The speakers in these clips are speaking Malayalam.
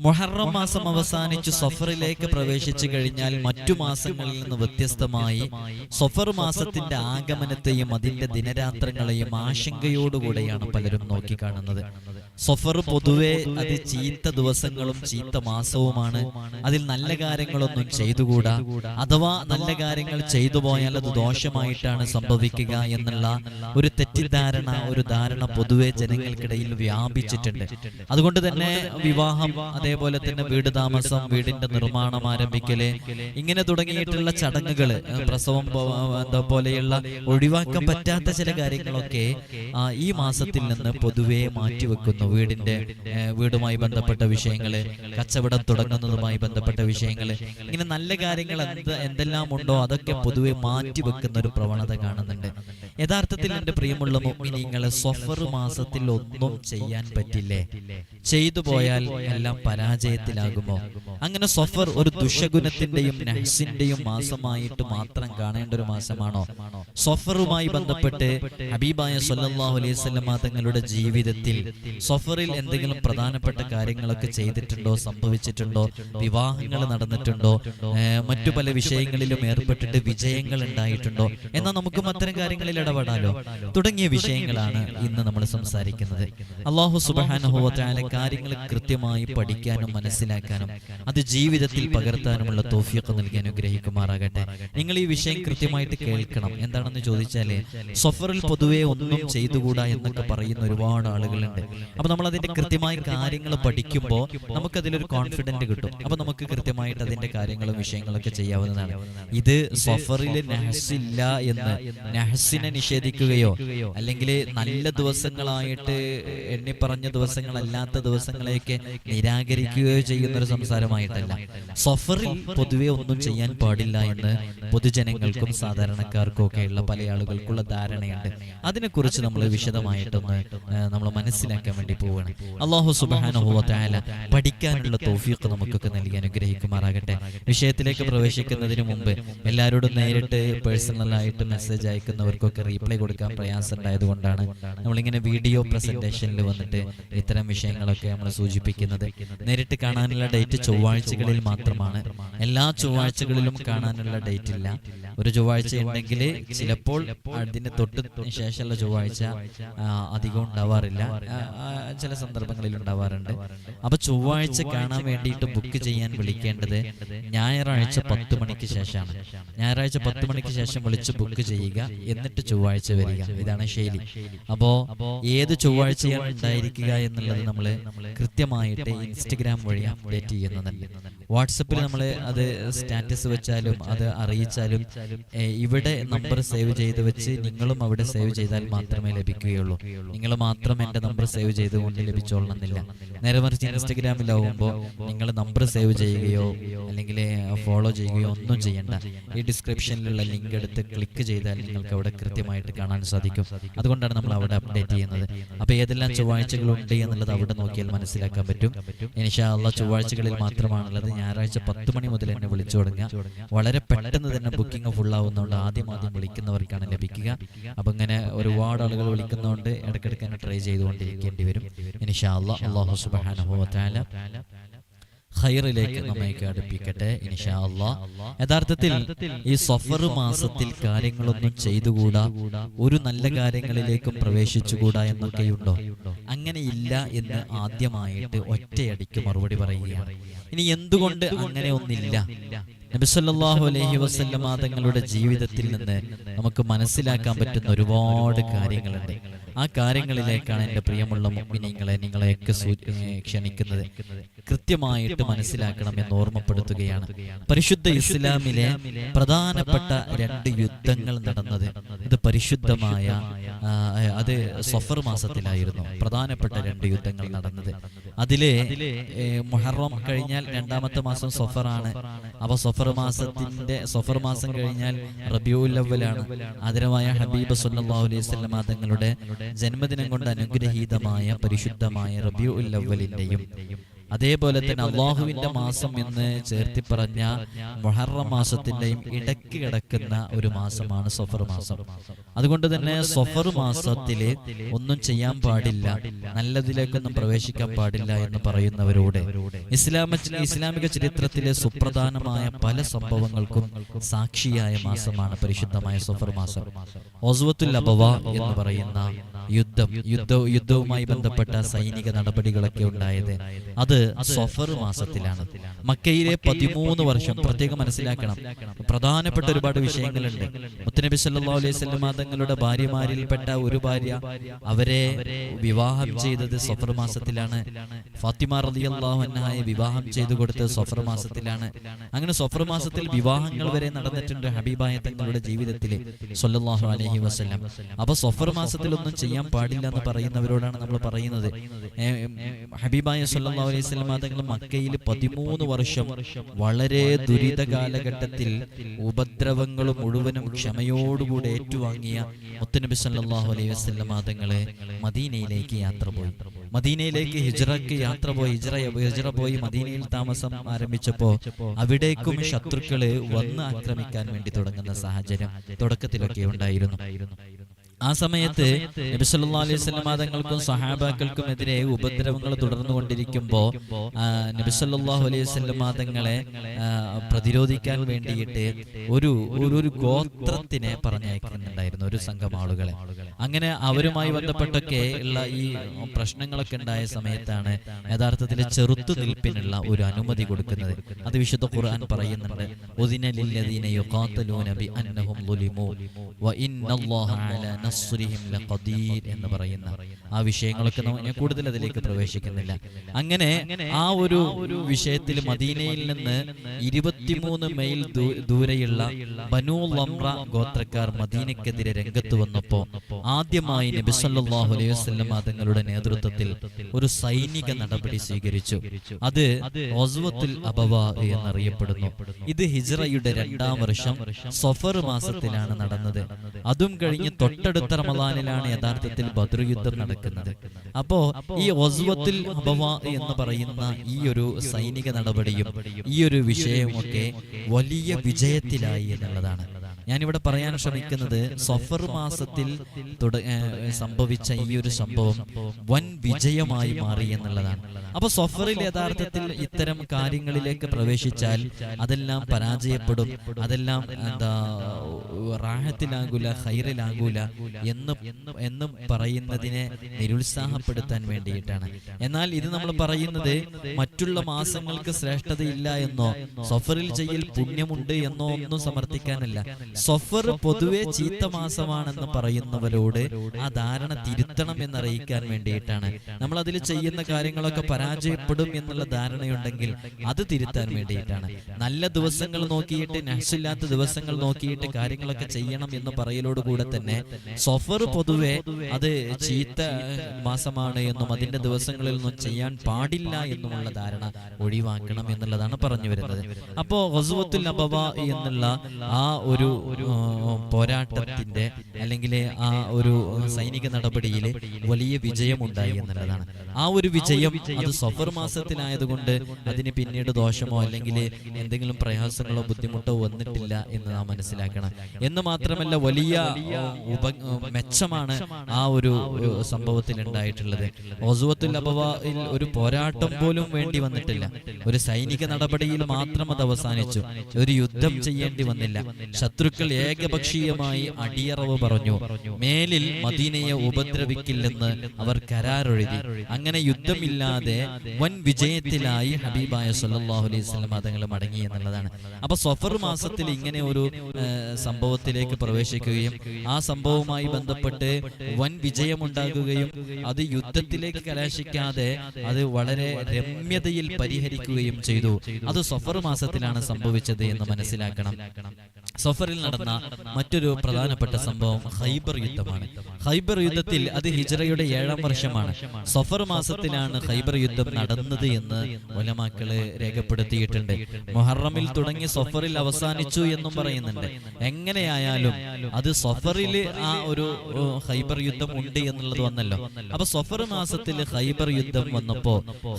മൊഹറം മാസം അവസാനിച്ച് സഫറിലേക്ക് പ്രവേശിച്ചു കഴിഞ്ഞാൽ മറ്റു മാസങ്ങളിൽ നിന്ന് വ്യത്യസ്തമായി സഫർ മാസത്തിന്റെ ആഗമനത്തെയും അതിന്റെ ദിനരാത്രങ്ങളെയും ആശങ്കയോടുകൂടെയാണ് പലരും നോക്കിക്കാണുന്നത്. സഫർ പൊതുവെ അത് ചീത്ത ദിവസങ്ങളും ചീത്ത മാസവുമാണ്. അതിൽ നല്ല കാര്യങ്ങളൊന്നും ചെയ്തുകൂടാ. അഥവാ നല്ല കാര്യങ്ങൾ ചെയ്തു പോയാൽ അത് ദോഷമായിട്ടാണ് സംഭവിക്കുക എന്നുള്ള ഒരു തെറ്റിദ്ധാരണ ഒരു ധാരണ പൊതുവെ ജനങ്ങൾക്കിടയിൽ വ്യാപിച്ചിട്ടുണ്ട്. അതുകൊണ്ട് തന്നെ വിവാഹം അതേപോലെ തന്നെ വീട് താമസം വീടിന്റെ നിർമ്മാണം ആരംഭിക്കൽ ഇങ്ങനെ തുടങ്ങിയിട്ടുള്ള ചടങ്ങുകൾ പ്രസവം പോലെയുള്ള ഒഴിവാക്കാൻ പറ്റാത്ത ചില കാര്യങ്ങളൊക്കെ ഈ മാസത്തിൽ നിന്ന് പൊതുവെ മാറ്റിവെക്കുന്നു. വീടിന്റെ വീടുമായി ബന്ധപ്പെട്ട വിഷയങ്ങൾ കച്ചവടം തുടങ്ങുന്നതുമായി ബന്ധപ്പെട്ട വിഷയങ്ങൾ ഇങ്ങനെ നല്ല കാര്യങ്ങൾ എന്ത് എന്തെല്ലാം ഉണ്ടോ അതൊക്കെ പൊതുവെ മാറ്റിവെക്കുന്ന ഒരു പ്രവണത കാണുന്നുണ്ട്. യഥാർത്ഥത്തിൽ എന്റെ പ്രിയമുള്ള മുഅ്മിനീങ്ങളെ സ്വഫർ മാസത്തിൽ ഒന്നും ചെയ്യാൻ പറ്റില്ലേ? ചെയ്തു പോയാൽ എല്ലാം പരാജയത്തിലാകുമോ? അങ്ങനെ സഫർ ഒരു ദുഷഗുണത്തിന്റെയും നഹ്സിന്റെയും മാസമായിട്ട് മാത്രം കാണേണ്ട ഒരു മാസമാണോ? സഫറുമായി ബന്ധപ്പെട്ട് ഹബീബായ സല്ലല്ലാഹു അലൈഹി വസല്ലമ തങ്ങളുടെ ജീവിതത്തിൽ സഫറിൽ എന്തെങ്കിലും പ്രധാനപ്പെട്ട കാര്യങ്ങളൊക്കെ ചെയ്തിട്ടുണ്ടോ സംഭവിച്ചിട്ടുണ്ടോ വിവാഹങ്ങൾ നടന്നിട്ടുണ്ടോ മറ്റു പല വിഷയങ്ങളിലും ഏർപ്പെട്ടിട്ട് വിജയങ്ങൾ ഉണ്ടായിട്ടുണ്ടോ? എന്നാൽ നമുക്കും അത്തരം കാര്യങ്ങളിൽ ഇടപെടാലോ? തുടങ്ങിയ വിഷയങ്ങളാണ് ഇന്ന് നമ്മൾ സംസാരിക്കുന്നത്. അള്ളാഹു സുബാനുഭവത്തായ കാര്യങ്ങൾ കൃത്യമായി പഠിക്കാനും മനസ്സിലാക്കാനും അത് ജീവിതത്തിൽ പകർത്താനുമുള്ള തോഫിയൊക്കെ നൽകി അനുഗ്രഹിക്കുമാറാകട്ടെ. നിങ്ങൾ ഈ വിഷയം കൃത്യമായിട്ട് കേൾക്കണം. എന്താണെന്ന് ചോദിച്ചാൽ സഫറിൽ പൊതുവെ ഒന്നും ചെയ്തുകൂടാ എന്നൊക്കെ പറയുന്ന ഒരുപാട് ആളുകളുണ്ട്. അപ്പൊ നമ്മൾ അതിന്റെ കൃത്യമായ കാര്യങ്ങൾ പഠിക്കുമ്പോൾ നമുക്ക് അതിലൊരു കോൺഫിഡന്റ് കിട്ടും. അപ്പൊ നമുക്ക് കൃത്യമായിട്ട് അതിന്റെ കാര്യങ്ങളും വിഷയങ്ങളൊക്കെ ചെയ്യാവുന്നതാണ്. ഇത് സഫറിൽ നഹസില്ല എന്ന് നഹസിനെ നിഷേധിക്കുകയോ അല്ലെങ്കിൽ നല്ല ദിവസങ്ങളായിട്ട് എണ്ണിപ്പറഞ്ഞ ദിവസങ്ങളല്ലാത്ത ദിവസങ്ങളെയൊക്കെ നിരാകരിക്കുകയോ ചെയ്യുന്ന ഒരു സംസാരമായിട്ടല്ല. സഫറിൽ പൊതുവെ ഒന്നും ചെയ്യാൻ പാടില്ല എന്ന് പൊതുജനങ്ങൾക്കും സാധാരണക്കാർക്കും ഒക്കെയുള്ള പല ആളുകൾക്കുള്ള ധാരണയുണ്ട്. അതിനെക്കുറിച്ച് നമ്മൾ വിശദമായിട്ടൊന്ന് നമ്മൾ മനസ്സിലാക്കാൻ വേണ്ടി പോവുകയാണ് അള്ളാഹു സുബാനുഭവത്തായ പഠിക്കാനുള്ള തോഫിയൊക്കെ നമുക്കൊക്കെ നൽകി അനുഗ്രഹിക്കുമാറാകട്ടെ. വിഷയത്തിലേക്ക് പ്രവേശിക്കുന്നതിന് മുമ്പ് എല്ലാവരോടും നേരിട്ട് പേഴ്സണലായിട്ട് മെസ്സേജ് അയക്കുന്നവർക്കൊക്കെ റീപ്ലൈ കൊടുക്കാൻ പ്രയാസം ഉണ്ടായതുകൊണ്ടാണ് നമ്മളിങ്ങനെ വീഡിയോ പ്രസന്റേഷനിൽ വന്നിട്ട് ഇത്തരം വിഷയങ്ങളൊക്കെ നമ്മൾ സൂചിപ്പിക്കുന്നത് നേരിട്ട് കാണാനുള്ള ഡേറ്റ് ചൊവ്വാഴ്ചകളിൽ മാത്രമാണ്. എല്ലാ ചൊവ്വാഴ്ചകളിലും കാണാനുള്ള ഡേറ്റ് ഇല്ല ഒരു ചൊവ്വാഴ്ച ഉണ്ടെങ്കിൽ ചിലപ്പോൾ അതിന് തൊട്ട് ശേഷമുള്ള ചൊവ്വാഴ്ച അധികം ഉണ്ടാവാറില്ല. ചില സന്ദർഭങ്ങളിൽ ഉണ്ടാവാറുണ്ട്. അപ്പൊ ചൊവ്വാഴ്ച കാണാൻ വേണ്ടിയിട്ട് ബുക്ക് ചെയ്യാൻ വിളിക്കേണ്ടത് ഞായറാഴ്ച പത്ത് മണിക്ക് ശേഷമാണ്. ഞായറാഴ്ച പത്ത് മണിക്ക് ശേഷം വിളിച്ച് ബുക്ക് ചെയ്യുക. എന്നിട്ട് ചൊവ്വാഴ്ച വരിക. ഇതാണ് ശൈലി. അപ്പോ ഏത് ചൊവ്വാഴ്ചയാണ് ഉണ്ടായിരിക്കുക എന്നുള്ളത് നമ്മൾ കൃത്യമായിട്ട് ഇൻസ്റ്റഗ്രാം വഴി അപ്ഡേറ്റ് ചെയ്യുന്നതല്ലേ വാട്സപ്പിൽ നമ്മൾ അത് സ്റ്റാറ്റസ് വെച്ചാലും അത് അറിയിച്ചാലും ഇവിടെ നമ്പർ സേവ് ചെയ്ത് വെച്ച് നിങ്ങളും അവിടെ സേവ് ചെയ്താൽ മാത്രമേ ലഭിക്കുകയുള്ളൂ. നിങ്ങൾ മാത്രം എന്റെ നമ്പർ സേവ് ചെയ്തുകൊണ്ട് ലഭിച്ചോളണമെന്നില്ല നേരെ മറിച്ച് ഇൻസ്റ്റഗ്രാമിലാവുമ്പോൾ നിങ്ങൾ നമ്പർ സേവ് ചെയ്യുകയോ അല്ലെങ്കിൽ ഫോളോ ചെയ്യുകയോ ഒന്നും ചെയ്യണ്ട. ഈ ഡിസ്ക്രിപ്ഷനിലുള്ള ലിങ്ക് എടുത്ത് ക്ലിക്ക് ചെയ്താൽ നിങ്ങൾക്ക് അവിടെ കൃത്യമായിട്ട് കാണാൻ സാധിക്കും. അതുകൊണ്ടാണ് നമ്മൾ അവിടെ അപ്ഡേറ്റ് ചെയ്യുന്നത്. അപ്പോൾ ഏതെല്ലാം ചൊവ്വാഴ്ചകളുണ്ട് എന്നുള്ളത് അവിടെ നോക്കിയാൽ മനസ്സിലാക്കാൻ പറ്റും. ഇൻഷാ ഉള്ള ചൊവ്വാഴ്ചകളിൽ മാത്രമാണുള്ളത്. ഞായറാഴ്ച പത്ത് മണി മുതൽ എന്നെ വിളിച്ചു തുടങ്ങുക. വളരെ പെട്ടെന്ന് തന്നെ ബുക്കിംഗ് ഫുൾ ആവുന്നതുകൊണ്ട് ആദ്യം ആദ്യം വിളിക്കുന്നവർക്കാണ് ലഭിക്കുക. അപ്പം ഇങ്ങനെ ഒരുപാട് ആളുകൾ വിളിക്കുന്നതുകൊണ്ട് ഇടയ്ക്കിടയ്ക്ക് തന്നെ ട്രൈ ചെയ്തുകൊണ്ടിരിക്കേണ്ടി വരും. ഇൻഷാ അള്ളാഹ് അള്ളാഹു തആല ഖൈറിലേക്ക് നമ്മയൊക്കെ അടുപ്പിക്കട്ടെ. ഇൻഷാ അള്ളാഹ് യഥാർത്ഥത്തിൽ ഈ സഫർ മാസത്തിൽ കാര്യങ്ങളൊന്നും ചെയ്തുകൂടാ? ഒരു നല്ല കാര്യങ്ങളിലേക്കും പ്രവേശിച്ചുകൂടാ എന്നൊക്കെയുണ്ടോ? അങ്ങനെയില്ല എന്ന് ആദ്യമായിട്ട് ഒറ്റയടിക്ക് മറുപടി പറയുകയാണ്. ഇനി എന്തുകൊണ്ട് അങ്ങനെ ഒന്നില്ല? നബിസല്ലാഹു അലഹി വസല്ലമ തങ്ങളുടെ ജീവിതത്തിൽ നിന്ന് നമുക്ക് മനസ്സിലാക്കാൻ പറ്റുന്ന ഒരുപാട് കാര്യങ്ങളുണ്ട്. ആ കാര്യങ്ങളിലേക്കാണ് എന്റെ പ്രിയമുള്ള മുമ്പിനിങ്ങളെ നിങ്ങളെയൊക്കെ ക്ഷണിക്കുന്നത്. കൃത്യമായിട്ട് മനസ്സിലാക്കണം എന്ന് ഓർമ്മപ്പെടുത്തുകയാണ്. പരിശുദ്ധ ഇസ്ലാമിലെ പ്രധാനപ്പെട്ട രണ്ട് യുദ്ധങ്ങൾ നടന്നത്. ഇത് പരിശുദ്ധമായ അത് സഫർ മാസത്തിലായിരുന്നു. പ്രധാനപ്പെട്ട രണ്ട് യുദ്ധങ്ങൾ നടന്നത്. അതിലെ മുഹറം കഴിഞ്ഞാൽ രണ്ടാമത്തെ മാസം സഫറാണ്. അപ്പൊ സഫർ മാസത്തിന്റെ സഫർ മാസം കഴിഞ്ഞാൽ റബിയുൽ അവലാണ് ആദരവായ ഹബീബ് സുല്ലാ അലൈഹി വസല്ലമ തങ്ങളുടെ ജന്മദിനം കൊണ്ട് അനുഗ്രഹീതമായ പരിശുദ്ധമായ റബിയുൽ അവലിന്റെയും അതേപോലെ തന്നെ അള്ളാഹുവിന്റെ മാസം എന്ന് ചേർത്തി പറഞ്ഞ മൊഹറം മാസത്തിന്റെയും ഇടയ്ക്ക് കിടക്കുന്ന ഒരു മാസമാണ് സഫർ മാസം. അതുകൊണ്ട് തന്നെ സഫർ മാസത്തിൽ ഒന്നും ചെയ്യാൻ പാടില്ല. നല്ലതിലേക്കൊന്നും പ്രവേശിക്കാൻ പാടില്ല എന്ന് പറയുന്നവരോട് ഇസ്ലാമ ഇസ്ലാമിക ചരിത്രത്തിലെ സുപ്രധാനമായ പല സംഭവങ്ങൾക്കും സാക്ഷിയായ മാസമാണ് പരിശുദ്ധമായ സഫർ മാസം. ഒസ്വത്തുൽ അബവ എന്ന് പറയുന്ന യുദ്ധം യുദ്ധ യുദ്ധവുമായി ബന്ധപ്പെട്ട സൈനിക നടപടികളൊക്കെ ഉണ്ടായത്. അത് സഫർ മാസത്തിലാണ്. മക്കയിലെ പതിമൂന്ന് വർഷം പ്രത്യേകം മനസ്സിലാക്കണം. പ്രധാനപ്പെട്ട ഒരുപാട് വിഷയങ്ങളുണ്ട്. മുത്തനബി സല്ലാ അലൈഹി തങ്ങളുടെ ഭാര്യമാരിൽപ്പെട്ട ഒരു ഭാര്യ അവരെ വിവാഹം ചെയ്തത് സഫർ മാസത്തിലാണ്. ഫാത്തിമ റളിയല്ലാഹു അൻഹയെ വിവാഹം ചെയ്തു കൊടുത്തത് സഫർ മാസത്തിലാണ്. അങ്ങനെ സഫർ മാസത്തിൽ വിവാഹങ്ങൾ വരെ നടന്നിട്ടുണ്ട് ഹബീബായ തങ്ങളുടെ ജീവിതത്തിൽ സൊല്ലാഹു അലഹി വസ്ലം അപ്പൊ സഫർ മാസത്തിൽ ഒന്നും ചെയ്യാൻ പാടില്ല. എന്ന് പറയുന്നവരോടാണ് നമ്മൾ പറയുന്നത്. ഹബീബായ സല്ലല്ലാഹു അലൈഹി വസല്ലം തങ്ങൾ മക്കയിൽ പതിമൂന്ന് വർഷം വളരെ ദുരിത കാലഘട്ടത്തിൽ ഉപദ്രവങ്ങൾ മുഴുവനും ക്ഷമയോടുകൂടെ ഏറ്റുവാങ്ങിയ മുത്തനബി സല്ലാഹു അലൈഹി വസ്ലം തങ്ങളെ മദീനയിലേക്ക് യാത്ര പോയി. മദീനയിലേക്ക് ഹിജ്റക്ക് യാത്ര പോയി ഹിജ്റ ഹിജ്ര പോയി മദീനയിൽ താമസം ആരംഭിച്ചപ്പോ അവിടേക്കും ശത്രുക്കൾ വന്ന് ആക്രമിക്കാൻ വേണ്ടി തുടങ്ങുന്ന സാഹചര്യം തുടക്കത്തിലൊക്കെ ഉണ്ടായിരുന്നു. ആ സമയത്ത് നബി സല്ലല്ലാഹു അലൈഹി വസല്ലം തങ്ങൾക്കും സഹാബാക്കൾക്കും എതിരെ ഉപദ്രവങ്ങൾ തുടർന്നുകൊണ്ടിരിക്കുമ്പോൾ നബി സല്ലല്ലാഹു അലൈഹി വസല്ലം തങ്ങളെ പ്രതിരോധിക്കാൻ വേണ്ടിയിട്ട് ഒരു ഒരു ഗോത്രത്തിനെ പറഞ്ഞയക്കുന്നുണ്ടായിരുന്നു ഒരു സംഘം ആളുകളെ. അങ്ങനെ അവരുമായി ബന്ധപ്പെട്ടൊക്കെ ഉള്ള ഈ പ്രശ്നങ്ങളൊക്കെ ഉണ്ടായ സമയത്താണ് യഥാർത്ഥത്തിൽ ചെറുത്തു നിൽപ്പിനുള്ള ഒരു അനുമതി കൊടുക്കുന്നത്. അത് വിശുദ്ധ ഖുർആൻ പറയുന്നുണ്ട്. ളുലിമു വ ഇന്നല്ലാഹ അലാ എന്ന് പറയുന്ന ആ വിഷയങ്ങളൊക്കെ നമ്മൾ ഞാൻ കൂടുതൽ അതിലേക്ക് പ്രവേശിക്കുന്നില്ല. അങ്ങനെ ആ ഒരു വിഷയത്തിൽ മദീനയിൽ നിന്ന് ഇരുപത്തിമൂന്ന് മൈൽ ദൂരെയുള്ള ബനൂ ലംറ ഗോത്രക്കാർ മദീനക്കെതിരെ രംഗത്ത് വന്നപ്പോ ആദ്യമായി നബി സല്ലല്ലാഹു അലൈഹി വസല്ലം തങ്ങളുടെ നേതൃത്വത്തിൽ ഒരു സൈനിക നടപടി സ്വീകരിച്ചു. അത് ഒസ്വത്തുൽ അബവ എന്നറിയപ്പെടുന്നു ഇത് ഹിജ്റയുടെ രണ്ടാം വർഷം സഫർ മാസത്തിലാണ് നടന്നത്. അതും കഴിഞ്ഞ് തൊട്ടടുത്ത റമദാനിലാണ് യഥാർത്ഥത്തിൽ ബദ്ര യുദ്ധം നടക്കുന്നത്. അപ്പോ ഈ ഒസ്വത്തിൽ അബവ എന്ന് പറയുന്ന ഈ ഒരു സൈനിക നടപടിയും ഈ ഒരു വിഷയമൊക്കെ വലിയ വിജയത്തിലായി എന്നുള്ളതാണ്. ഞാനിവിടെ പറയാൻ ശ്രമിക്കുന്നത് സഫർ മാസത്തിൽ സംഭവിച്ച ഈ ഒരു സംഭവം വൻ വിജയമായി മാറി എന്നുള്ളതാണ്. അപ്പൊ സഫറിൽ യഥാർത്ഥത്തിൽ ഇത്തരം കാര്യങ്ങളിലേക്ക് പ്രവേശിച്ചാൽ അതെല്ലാം പരാജയപ്പെടും. അതെല്ലാം എന്താ റാഹത്തിലാകൂല ഹൈറിലാകൂല എന്ന് എന്ന് പറയുന്നതിനെ നിരുത്സാഹപ്പെടുത്താൻ വേണ്ടിയിട്ടാണ്. എന്നാൽ ഇത് നമ്മൾ പറയുന്നത് മറ്റുള്ള മാസങ്ങൾക്ക് ശ്രേഷ്ഠതയില്ല എന്നോ സഫറിൽ ചെയ്യൽ പുണ്യമുണ്ട് എന്നോ ഒന്നും സമർത്ഥിക്കാനല്ല. സഫർ പൊതുവെ ചീത്ത മാസമാണെന്ന് പറയുന്നവരോട് ആ ധാരണ തിരുത്തണം എന്നറിയിക്കാൻ വേണ്ടിയിട്ടാണ്. നമ്മൾ അതിൽ ചെയ്യുന്ന കാര്യങ്ങളൊക്കെ പരാജയപ്പെടും എന്നുള്ള ധാരണയുണ്ടെങ്കിൽ അത് തിരുത്താൻ വേണ്ടിയിട്ടാണ്. നല്ല ദിവസങ്ങൾ നോക്കിയിട്ട് നഷ്ടില്ലാത്ത ദിവസങ്ങൾ നോക്കിയിട്ട് കാര്യങ്ങളൊക്കെ ചെയ്യണം എന്ന് പറയലോട് കൂടെ തന്നെ സഫർ പൊതുവെ അത് ചീത്ത മാസമാണ് എന്നും അതിന്റെ ദിവസങ്ങളിൽ ഒന്നും ചെയ്യാൻ പാടില്ല എന്നുമുള്ള ധാരണ ഒഴിവാക്കണം എന്നുള്ളതാണ് പറഞ്ഞു വരുന്നത്. അപ്പോ ഹസുവത്തുൽ അബവ എന്നുള്ള ആ ഒരു പോരാട്ടത്തിന്റെ അല്ലെങ്കിൽ ആ ഒരു സൈനിക നടപടിയിൽ വലിയ വിജയമുണ്ടായി എന്നുള്ളതാണ്. ആ ഒരു വിജയം സഫർ മാസത്തിലായതുകൊണ്ട് അതിന് പിന്നീട് ദോഷമോ അല്ലെങ്കിൽ എന്തെങ്കിലും പ്രയാസങ്ങളോ ബുദ്ധിമുട്ടോ വന്നിട്ടില്ല എന്ന് നാം മനസ്സിലാക്കണം. എന്ന് മാത്രമല്ല വലിയ ഉപ മെച്ചമാണ് ആ ഒരു ഒരു സംഭവത്തിൽ ഉണ്ടായിട്ടുള്ളത്. ഒസുവത്തുൽ അബവയിൽ ഒരു പോരാട്ടം പോലും വേണ്ടി വന്നിട്ടില്ല. ഒരു സൈനിക നടപടിയിൽ മാത്രം അത് അവസാനിച്ചു. ഒരു യുദ്ധം ചെയ്യേണ്ടി വന്നില്ല. ശത്രുക്കൾ ഏകപക്ഷീയമായി അടിയറവ് പറഞ്ഞു. മേലിൽ മദീനയെ ഉപദ്രവിക്കില്ലെന്ന് അവർ കരാറൊഴുതി. അങ്ങനെ യുദ്ധമില്ലാതെ വൻ വിജയത്തിലായി ഹബീബായ സല്ലല്ലാഹു അലൈഹി സ്വലം മതങ്ങൾ മടങ്ങി എന്നുള്ളതാണ്. അപ്പൊ സഫർ മാസത്തിൽ ഇങ്ങനെ ഒരു സംഭവത്തിലേക്ക് പ്രവേശിക്കുകയും ആ സംഭവവുമായി ബന്ധപ്പെട്ട് വൻ വിജയമുണ്ടാകുകയും അത് യുദ്ധത്തിലേക്ക് കലാശിക്കാതെ അത് വളരെ രമ്യതയിൽ പരിഹരിക്കുകയും ചെയ്തു. അത് സഫർ മാസത്തിലാണ് സംഭവിച്ചത് എന്ന് മനസ്സിലാക്കണം. സഫറിൽ നടന്ന മറ്റൊരു പ്രധാനപ്പെട്ട സംഭവം ഹൈബർ യുദ്ധമാണ്. ഖൈബർ യുദ്ധത്തിൽ അത് ഹിജറയുടെ ഏഴാം വർഷമാണ്. സഫർ മാസത്തിലാണ് ഖൈബർ യുദ്ധം നടന്നത് എന്ന് ഒലമാക്കൾ രേഖപ്പെടുത്തിയിട്ടുണ്ട്. മുഹറമിൽ തുടങ്ങി സഫറിൽ അവസാനിച്ചു എന്നും പറയുന്നുണ്ട്. എങ്ങനെയായാലും അത് സഫറിൽ ആ ഒരു ഹൈബർ ഖൈബർ യുദ്ധം ഉണ്ട് എന്നുള്ളത് വന്നല്ലോ. അപ്പൊ സഫർ മാസത്തിൽ ഖൈബർ യുദ്ധം വന്നപ്പോ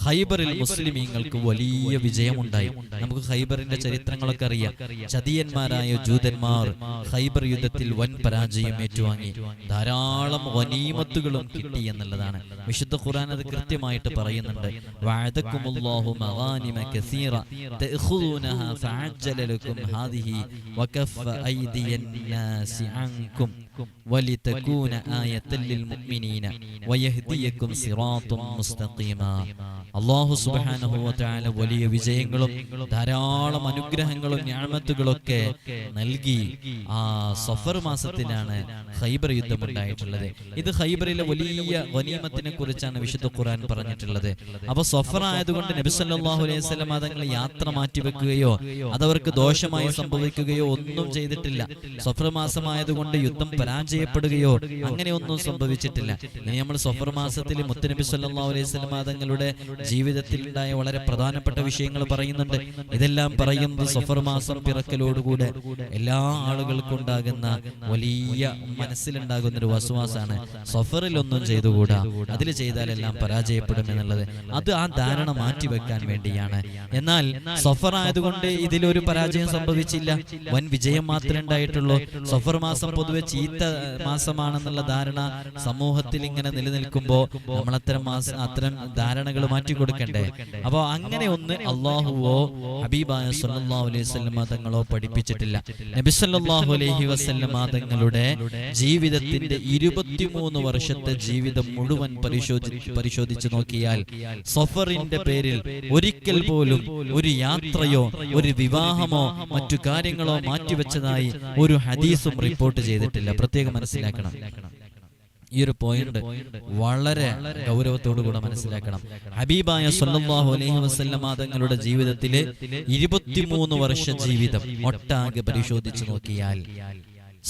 ഖൈബറിൽ മുസ്ലിമീങ്ങൾക്ക് വലിയ വിജയമുണ്ടായി. നമുക്ക് ഖൈബറിന്റെ ചരിത്രങ്ങളൊക്കെ അറിയാം. ചതിയന്മാരായ ജൂതന്മാർ ഖൈബർ യുദ്ധത്തിൽ വൻ പരാജയം ഏറ്റുവാങ്ങി. ധാരാളം വനീമത്തുകളും കിട്ടി എന്നുള്ളതാണ്. വിശുദ്ധ ഖുർആൻ അത് കൃത്യമായിട്ട് പറയുന്നുണ്ട്. മഗാനിമ കസീറ ഹാദിഹി ലിൽമുഅ്മിനീന വയഹ്ദിയക്കും സിറാത്തും മുസ്തഖീമാ അല്ലാഹു സുബ്ഹാനഹു വ തആല വലിയ വിജയങ്ങളും ധാരാളം അനുഗ്രഹങ്ങളും ഞാമത്തുകളൊക്കെ നൽകി ആ സഫർ മാസത്തിലാണ് ഹൈബർ യുദ്ധം ഉണ്ടായിട്ടുള്ളത് ഇത് ഹൈബറിലെ വലിയ ഗനീമത്തിനെ കുറിച്ചാണ് വിശുദ്ധ ഖുർആൻ പറഞ്ഞിട്ടുള്ളത്. അപ്പൊ സഫർ ആയതുകൊണ്ട് നബി സല്ലല്ലാഹു അലൈഹി സ്വലം തങ്ങൾ യാത്ര മാറ്റിവെക്കുകയോ അതവർക്ക് ദോഷമായി സംഭവിക്കുകയോ ഒന്നും ചെയ്തിട്ടില്ല. സഫർ മാസമായതുകൊണ്ട് യുദ്ധം പരാജയപ്പെടുകയോ അങ്ങനെയൊന്നും സംഭവിച്ചിട്ടില്ല. ഇനി നമ്മൾ സഫർ മാസത്തിൽ മുത്തനബി സല്ലാ അലൈഹി വസല്ലം തങ്ങളുടെ ജീവിതത്തിൽ ഉണ്ടായ വളരെ പ്രധാനപ്പെട്ട വിഷയങ്ങൾ പറയുന്നുണ്ട്. ഇതെല്ലാം പറയുന്നത് സഫർ മാസം പിറക്കലോടുകൂടെ എല്ലാ ആളുകൾക്കും ഉണ്ടാകുന്ന വലിയ മനസ്സിലുണ്ടാകുന്ന ഒരു വസുവാസാണ് സഫറിൽ ഒന്നും ചെയ്തുകൂടാ. അതിൽ ചെയ്താൽ എല്ലാം പരാജയപ്പെടും എന്നുള്ളത് അത് ആ ധാരണ മാറ്റിവെക്കാൻ വേണ്ടിയാണ്. എന്നാൽ സഫർ ആയതുകൊണ്ട് ഇതിലൊരു പരാജയം സംഭവിച്ചില്ല. വൻ വിജയം മാത്രമേ ഉണ്ടായിട്ടുള്ളൂ. സഫർ മാസം പൊതുവെ ചീത്ത മാസമാണെന്നുള്ള ധാരണ സമൂഹത്തിൽ ഇങ്ങനെ നിലനിൽക്കുമ്പോൾ നമ്മൾ അത്തരം മാസ അത്തരം ധാരണകൾ മാറ്റി കൊടുക്കണ്ടേ? അപ്പോ അങ്ങനെ ഒന്ന് അള്ളാഹുവോ ഹബീബായ സല്ലല്ലാഹു അലൈഹി തങ്ങളോ പഠിപ്പിച്ചിട്ടില്ല. നബി അലൈഹി വസല്ലമ തങ്ങളുടെ ജീവിതത്തിന്റെ ഇരുപത്തിമൂന്ന് വർഷത്തെ ജീവിതം മുഴുവൻ പരിശോധി പരിശോധിച്ചു നോക്കിയാൽ സഫറിന്റെ പേരിൽ ഒരിക്കൽ പോലും ഒരു യാത്രയോ ഒരു വിവാഹമോ മറ്റു കാര്യങ്ങളോ മാറ്റിവെച്ചതായി ഒരു ഹദീസും റിപ്പോർട്ട് ചെയ്തിട്ടില്ല. പ്രത്യേകം മനസ്സിലാക്കണം. ഈ ഒരു പോയിന്റ് വളരെ ഗൗരവത്തോടു കൂടെ മനസ്സിലാക്കണം. ഹബീബായ സല്ലല്ലാഹു അലൈഹി വസല്ലമ തങ്ങളുടെ ജീവിതത്തിലെ ഇരുപത്തിമൂന്ന് വർഷ ജീവിതം ഒട്ടാകെ പരിശോധിച്ചു നോക്കിയാൽ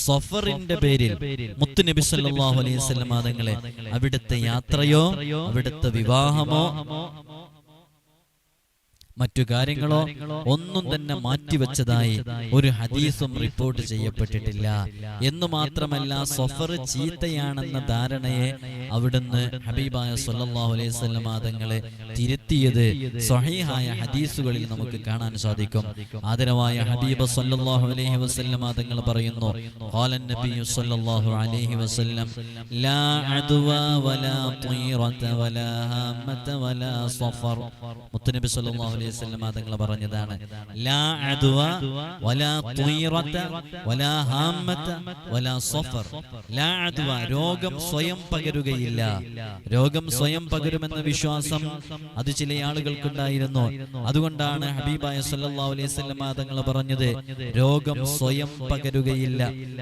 സഫറിന്റെ പേരിൽ മുത്തുനബി സല്ലല്ലാഹു അലൈഹി വസല്ലമ തങ്ങളെ അവിടുത്തെ യാത്രയോ അവിടുത്തെ വിവാഹമോ മറ്റു കാര്യങ്ങളോ ഒന്നും തന്നെ മാറ്റിവെച്ചതായി ഒരു ഹദീസും റിപ്പോർട്ട് ചെയ്യപ്പെട്ടിട്ടില്ല. എന്നു മാത്രമല്ല സഫർ ചീത്തയാണെന്ന ധാരണയെ അവിടുന്ന് ഹബീബായ സല്ലല്ലാഹു അലൈഹി വസല്ലം തങ്ങളെ തിരുത്തിയത് സ്വഹീഹായ ഹദീസുകളിൽ നമുക്ക് കാണാൻ സാധിക്കും. ആദരവായ ഹബീബ് സല്ലല്ലാഹു അലൈഹി വസല്ലം തങ്ങൾ പറയുന്നു ഖാലൻ നബിയു സല്ലല്ലാഹു അലൈഹി വസല്ലം ലാ അദ്വ വലാ തീറത വലാ ഹമത വലാ സഫർ. മുത്തനബി സല്ലല്ലാഹു അലൈഹി വസല്ലം തങ്ങൾ പറഞ്ഞതാണ് ലാ വലാ വലാ ഹാമത വലാ സഫർ. ലാ രോഗം സ്വയം പകരുകയില്ല. രോഗം സ്വയം പകരുമെന്ന വിശ്വാസം അത് ചില ആളുകൾക്കുണ്ടായിരുന്നു. അതുകൊണ്ടാണ് ഹബീബായ സല്ലല്ലാഹു അലൈഹി വസല്ലം തങ്ങൾ പറഞ്ഞത് രോഗം സ്വയം പകരുകയില്ല.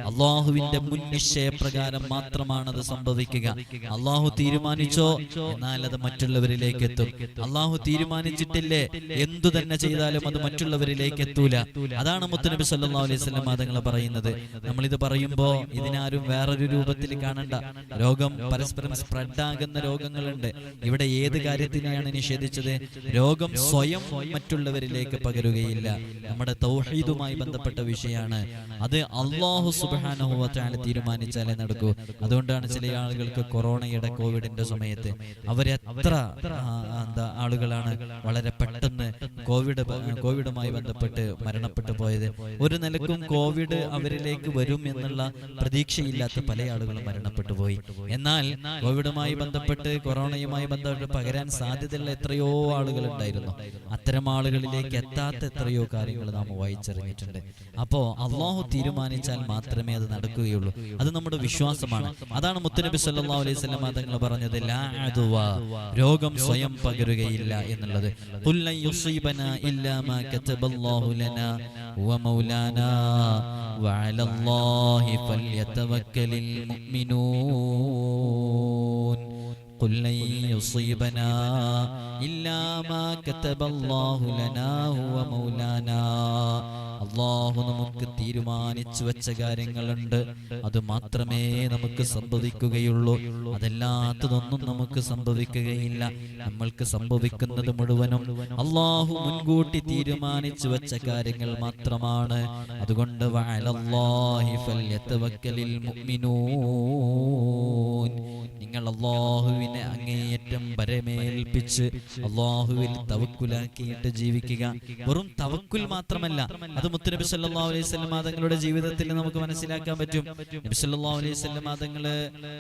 അള്ളാഹുവിന്റെ മുൻ നിശ്ചയപ്രകാരം മാത്രമാണ് അത് സംഭവിക്കുക. അള്ളാഹു തീരുമാനിച്ചോ? എന്നാൽ അത് മറ്റുള്ളവരിലേക്ക് എത്തും. അള്ളാഹു തീരുമാനിച്ചിട്ടില്ലേ? എന്തു തന്നെ ചെയ്താലും അത് മറ്റുള്ളവരിലേക്ക് എത്തൂല. അതാണ് മുത്തുനബി സല്ലാ അലൈഹി വസല്ലം മാതങ്ങൾ പറയുന്നത്. നമ്മൾ ഇത് പറയുമ്പോ ഇതിനാരും വേറൊരു രൂപത്തിൽ കാണണ്ട. രോഗം പരസ്പരം സ്പ്രെഡ് ആകുന്ന രോഗങ്ങളുണ്ട്. ഇവിടെ ഏത് കാര്യത്തിനെയാണ് നിഷേധിച്ചത്? രോഗം സ്വയം മറ്റുള്ളവരിലേക്ക് പകരുകയില്ല. നമ്മുടെ തൗഹീദുമായി ബന്ധപ്പെട്ട വിഷയമാണ്. അത് അള്ളാഹു വ തീരുമാനിച്ചാലേ നടക്കൂ. അതുകൊണ്ടാണ് ചില ആളുകൾക്ക് കൊറോണയുടെ കോവിഡിന്റെ സമയത്ത് അവരെത്ര എന്താ ആളുകളാണ് വളരെ പെട്ടെന്ന് കോവിഡ് കോവിഡുമായി ബന്ധപ്പെട്ട് മരണപ്പെട്ടു പോയത്. ഒരു നിലക്കും കോവിഡ് അവരിലേക്ക് വരും എന്നുള്ള പ്രതീക്ഷയില്ലാത്ത പല ആളുകളും മരണപ്പെട്ടു പോയി. എന്നാൽ കോവിഡുമായി ബന്ധപ്പെട്ട് കൊറോണയുമായി ബന്ധപ്പെട്ട് പകരാൻ സാധ്യതയുള്ള എത്രയോ ആളുകൾ ഉണ്ടായിരുന്നു. അത്തരം ആളുകളിലേക്ക് എത്താത്ത എത്രയോ കാര്യങ്ങൾ നാം വായിച്ചറിഞ്ഞിട്ടുണ്ട്. അപ്പോ അള്ളാഹു തീരുമാനിച്ചാൽ മാത്രമേ അത് നടക്കുകയുള്ളൂ. അത് നമ്മുടെ വിശ്വാസമാണ്. അതാണ് മുത്തുനബി സല്ലാ അലൈഹി വസല്ലം തങ്ങൾ പറഞ്ഞത് രോഗം സ്വയം പകരുകയില്ല എന്നുള്ളത്. يصيبنا إلا ما كتب الله لنا ومولانا. وعلى الله فليتوكل المؤمنون. قل لن يصيبنا إلا ما كتب الله لنا هو مولانا. അള്ളാഹു നമുക്ക് തീരുമാനിച്ചു വെച്ച കാര്യങ്ങളുണ്ട്. അത് മാത്രമേ നമുക്ക് സംഭവിക്കുകയുള്ളൂ. അതല്ലാത്തതൊന്നും നമുക്ക് സംഭവിക്കുകയില്ല. നമ്മൾക്ക് സംഭവിക്കുന്നത് മുഴുവനും അള്ളാഹു മുൻകൂട്ടി തീരുമാനിച്ചു വെച്ച കാര്യങ്ങൾ മാത്രമാണ്. അതുകൊണ്ട് നിങ്ങൾ അള്ളാഹുവിനെ അങ്ങേയറ്റം പരമേൽപ്പിച്ച് അള്ളാഹുവിൽ തവക്കുലാക്കിയിട്ട് ജീവിക്കുക. വെറും തവക്കുൽ മാത്രമല്ല അത് മുത്തുനബി സല്ലല്ലാഹു അലൈഹി വസല്ലം തങ്ങളുടെ ജീവിതത്തിൽ നമുക്ക് മനസ്സിലാക്കാൻ പറ്റും. നബി സല്ലല്ലാഹു അലൈഹി വസല്ലം തങ്ങൾ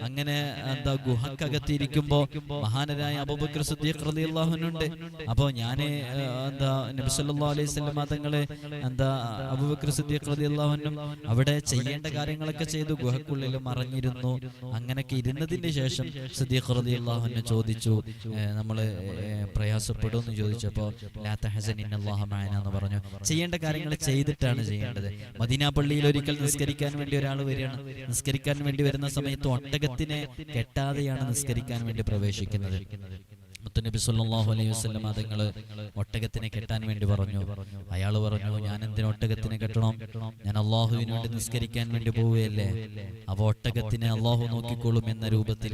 അങ്ങനെ എന്താ ഗുഹക്കകത്തിരിക്കുമ്പോ മഹാനരായ അബൂബക്കർ സിദ്ദീഖ് റളിയല്ലാഹു അൻഹു ഉണ്ട്. അപ്പോ ഞാൻ എന്താ നബി സല്ലല്ലാഹു അലൈഹി വസല്ലം തങ്ങൾ എന്താ അബൂബക്കർ സിദ്ദീഖ് റളിയല്ലാഹു അൻഹു അവിടെ ചെയ്യേണ്ട കാര്യങ്ങളൊക്കെ ചെയ്തു. ഗുഹക്കുള്ളിൽ മറഞ്ഞിരുന്നു. അങ്ങനെയൊക്കെ ഇരുന്നതിന് ശേഷം സിദ്ദീഖ് റളിയല്ലാഹു അൻഹു ചോദിച്ചു നമ്മൾ പ്രയാസപ്പെടും എന്ന് ചോദിച്ചപ്പോ ലാ തഹസൻ ഇന്നല്ലാഹ മഅന എന്ന് പറഞ്ഞു. ചെയ്യേണ്ട കാര്യങ്ങൾ ചെയ്തിട്ടാണ് ചെയ്യേണ്ടത്. മദീന പള്ളിയിൽ ഒരിക്കൽ നിസ്കരിക്കാൻ വേണ്ടി ഒരാൾ വരികയാണ്. നിസ്കരിക്കാൻ വേണ്ടി വരുന്ന സമയത്ത് ഒട്ടകത്തിനെ കെട്ടാതെയാണ് നിസ്കരിക്കാൻ വേണ്ടി പ്രവേശിക്കുന്നത്. മുത്തുനബി സല്ലല്ലാഹു അലൈഹി വസല്ലം തങ്ങൾ ഒട്ടകത്തിനെ കെട്ടാൻ വേണ്ടി പറഞ്ഞു. അയാൾ പറഞ്ഞു ഞാൻ എന്തിനു ഒട്ടകത്തിനെ കെട്ടണം? ഞാൻ അള്ളാഹുവിന് വേണ്ടി നിസ്കരിക്കാൻ വേണ്ടി പോവുകയല്ലേ? അപ്പൊ ഒട്ടകത്തിനെ അള്ളാഹു നോക്കിക്കോളും എന്ന രൂപത്തിൽ.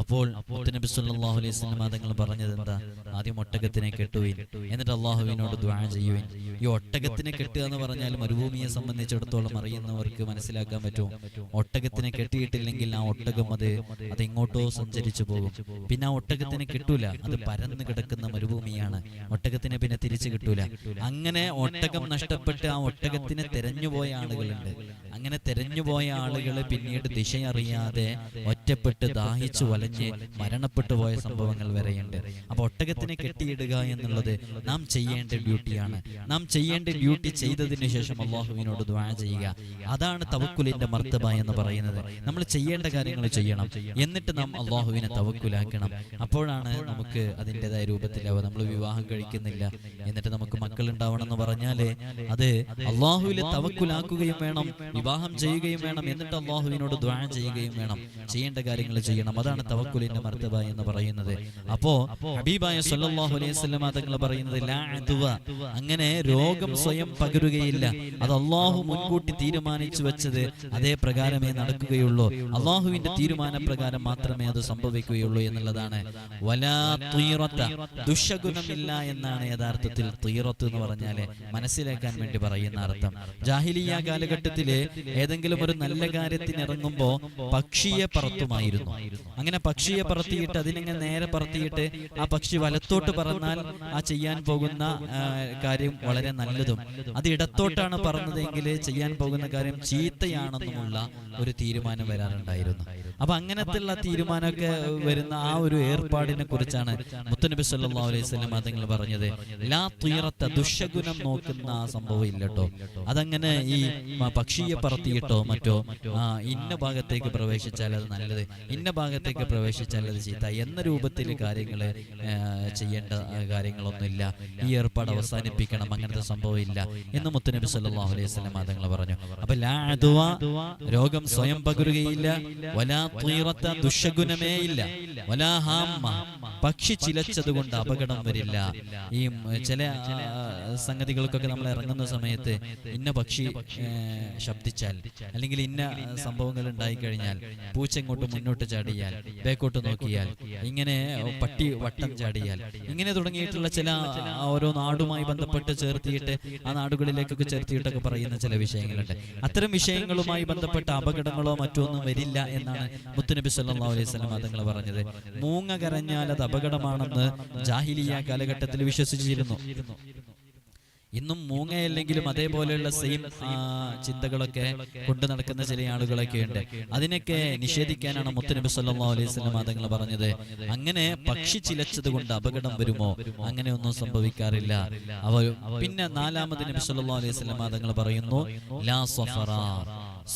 അപ്പോൾ മുത്തുനബി സല്ലല്ലാഹു അലൈഹി വസല്ലം തങ്ങൾ പറഞ്ഞത് എന്താ? ആദ്യം ഒട്ടകത്തിനെ കെട്ടുവിൻ എന്നിട്ട് അള്ളാഹുവിനോട് ദ്വാ ചെയ്യുവിൻ. ഈ ഒട്ടകത്തിനെ കെട്ടുക എന്ന് പറഞ്ഞാൽ മരുഭൂമിയെ സംബന്ധിച്ചിടത്തോളം അറിയുന്നവർക്ക് മനസ്സിലാക്കാൻ പറ്റും. ഒട്ടകത്തിനെ കെട്ടിയിട്ടില്ലെങ്കിൽ ആ ഒട്ടകം അത് അത് എങ്ങോട്ടോ സഞ്ചരിച്ചു പോകും. പിന്നെ ആ ഒട്ടകത്തിനെ കിട്ടൂല. അത് പരന്നു കിടക്കുന്ന മരുഭൂമിയാണ്. ഒട്ടകത്തിനെ പിന്നെ തിരിച്ചു കിട്ടൂല. അങ്ങനെ ഒട്ടകം നഷ്ടപ്പെട്ട് ആ ഒട്ടകത്തിനെ തെരഞ്ഞുപോയ ആളുകളുണ്ട്. അങ്ങനെ തെരഞ്ഞുപോയ ആളുകൾ പിന്നീട് ദിശയറിയാതെ ഒറ്റപ്പെട്ട് ദാഹിച്ചു വലഞ്ഞ് മരണപ്പെട്ടു പോയ സംഭവങ്ങൾ വരെയുണ്ട്. അപ്പൊ ഒട്ടകത്തിനെ കെട്ടിയിടുക എന്നുള്ളത് നാം ചെയ്യേണ്ട ഡ്യൂട്ടിയാണ്. നാം ചെയ്യേണ്ട ഡ്യൂട്ടി ചെയ്തതിനു ശേഷം അള്ളാഹുവിനോട് ദ്വാ ചെയ്യുക. അതാണ് തവക്കുലിന്റെ മർത്തബ എന്ന് പറയുന്നത്. നമ്മൾ ചെയ്യേണ്ട കാര്യങ്ങൾ ചെയ്യണം. എന്നിട്ട് നാം അള്ളാഹുവിനെ തവക്കുലാക്കണം. അപ്പോഴാണ് നമുക്ക് അതിന്റെതായ രൂപത്തിലാവുക നമ്മൾ വിവാഹം കഴിക്കുന്നില്ല. എന്നിട്ട് നമുക്ക് മക്കൾ ഉണ്ടാവണം എന്ന് പറഞ്ഞാൽ അത് അള്ളാഹുവിലെ തവക്കുലാക്കുകയും വേണം വിവാഹം ചെയ്യുകയും വേണം എന്നിട്ട് അള്ളാഹുവിനോട് ദ്വാരം ചെയ്യുകയും വേണം. ചെയ്യേണ്ട കാര്യങ്ങൾ ചെയ്യണം. അതാണ് തവക്കുലിന്റെ മർത്തബ എന്ന് പറയുന്നത്. അപ്പോ ഹബീബായ സല്ലല്ലാഹു അലൈഹി വസല്ലമ തങ്ങൾ പറയുന്നത് അങ്ങനെ രോഗം സ്വയം പകരുകയില്ല. അത് അള്ളാഹു മുൻകൂട്ടി തീരുമാനിച്ചു വെച്ചത് അതേ പ്രകാരമേ നടക്കുകയുള്ളൂ. അള്ളാഹുവിന്റെ തീരുമാന പ്രകാരം മാത്രമേ അത് സംഭവിക്കുകയുള്ളൂ എന്നുള്ളതാണ്. വലാ ദുഷഗുണമില്ല എന്നാണ് യഥാർത്ഥത്തിൽ തീറത്ത് എന്ന് പറഞ്ഞാൽ മനസ്സിലാക്കാൻ വേണ്ടി പറയുന്ന അർത്ഥം. ജാഹിലിയ കാലഘട്ടത്തിൽ ഏതെങ്കിലും ഒരു നല്ല കാര്യത്തിന് ഇറങ്ങുമ്പോ പക്ഷിയെ പറത്തുമായിരുന്നു. അങ്ങനെ പക്ഷിയെ പറത്തിയിട്ട് അതിനെങ്ങനെ നേരെ പറത്തിയിട്ട് ആ പക്ഷി വലത്തോട്ട് പറന്നാൽ ആ ചെയ്യാൻ പോകുന്ന കാര്യം വളരെ നല്ലതും. അത് ഇടത്തോട്ടാണ് പറഞ്ഞതെങ്കിൽ ചെയ്യാൻ പോകുന്ന കാര്യം ചീത്തയാണെന്നുമുള്ള ഒരു തീരുമാനം വരാറുണ്ടായിരുന്നു. അപ്പൊ അങ്ങനത്തെയുള്ള തീരുമാനമൊക്കെ വരുന്ന ആ ഒരു ഏർപ്പാടിനെ കുറിച്ചാണ് മുത്തനബി സല്ലാ അലൈഹി വസല്ലം തങ്ങൾ പറഞ്ഞത്. ലാ തീറത്ത ദുഷഗുണം നോക്കുന്ന ആ സംഭവം ഇല്ലട്ടോ അതങ്ങനെ ഈ പക്ഷിയെ പറത്തിയിട്ടോ മറ്റോ? ആ, ഇന്ന ഭാഗത്തേക്ക് പ്രവേശിച്ചാൽ അത് നല്ലത്. ഇന്ന ഭാഗത്തേക്ക് പ്രവേശിച്ചാൽ അത് ചീത്ത. എന്ന രൂപത്തിൽ കാര്യങ്ങൾ ചെയ്യേണ്ട കാര്യങ്ങളൊന്നുമില്ല. ഈ ഏർപ്പാട് അവസാനിപ്പിക്കണം. അങ്ങനത്തെ സംഭവം ഇല്ല എന്ന് മുത്തനബി സല്ലാ അലൈഹി വസല്ലം തങ്ങൾ പറഞ്ഞു അപ്പൊ ലാ രോഗം സ്വയം പകരുകയില്ല. വലാ തീറത്ത ദുഷഗുണമേ ഇല്ല. വലാഹാമ്മ പക്ഷി ചിലച്ചത് കൊണ്ട് അപകടം വരില്ല. ഈ ചില സംഗതികൾക്കൊക്കെ നമ്മൾ ഇറങ്ങുന്ന സമയത്ത് ഇന്ന പക്ഷി ശബ്ദിച്ചാൽ അല്ലെങ്കിൽ ഇന്ന സംഭവങ്ങൾ ഉണ്ടായി കഴിഞ്ഞാൽ പൂച്ച ഇങ്ങോട്ട് മുന്നോട്ട് ചാടിയാൽ ബേക്കോട്ട് നോക്കിയാൽ ഇങ്ങനെ പട്ടി വട്ടം ചാടിയാൽ ഇങ്ങനെ തുടങ്ങിയിട്ടുള്ള ചില ഓരോ നാടുമായി ബന്ധപ്പെട്ട് ചേർത്തിയിട്ട് ആ നാടുകളിലേക്കൊക്കെ ചേർത്തിയിട്ടൊക്കെ പറയുന്ന ചില വിഷയങ്ങളുണ്ട്. അത്തരം വിഷയങ്ങളുമായി ബന്ധപ്പെട്ട അപകടങ്ങളോ മറ്റോ ഒന്നും വരില്ല എന്നാണ് മുത്തുനബി സല്ലാ അലൈഹി വസല്ലം തങ്ങൾ പറഞ്ഞത് മൂങ്ങ കരഞ്ഞാൽ അത് അപകടമാണെന്ന് ജാഹിലിയ കാലഘട്ടത്തിൽ വിശ്വസിച്ചിരുന്നു. ഇന്നും മൂങ്ങയല്ലെങ്കിലും അതേപോലെയുള്ള സെയിം ചിന്തകളൊക്കെ കൊണ്ടു നടക്കുന്ന ചില ആളുകളൊക്കെ ഉണ്ട് അതിനൊക്കെ നിഷേധിക്കാനാണ് മുത്തനബി സല്ലാ അലൈഹി വസല്ലം തങ്ങൾ പറഞ്ഞത്. അങ്ങനെ പക്ഷി ചിലച്ചത് കൊണ്ട് അപകടം വരുമോ? അങ്ങനെ ഒന്നും സംഭവിക്കാറില്ല. അവ പിന്നെ നാലാമത് നബി സല്ലാ അലൈഹി വസല്ലം തങ്ങൾ പറയുന്നു ലാ സഫറ.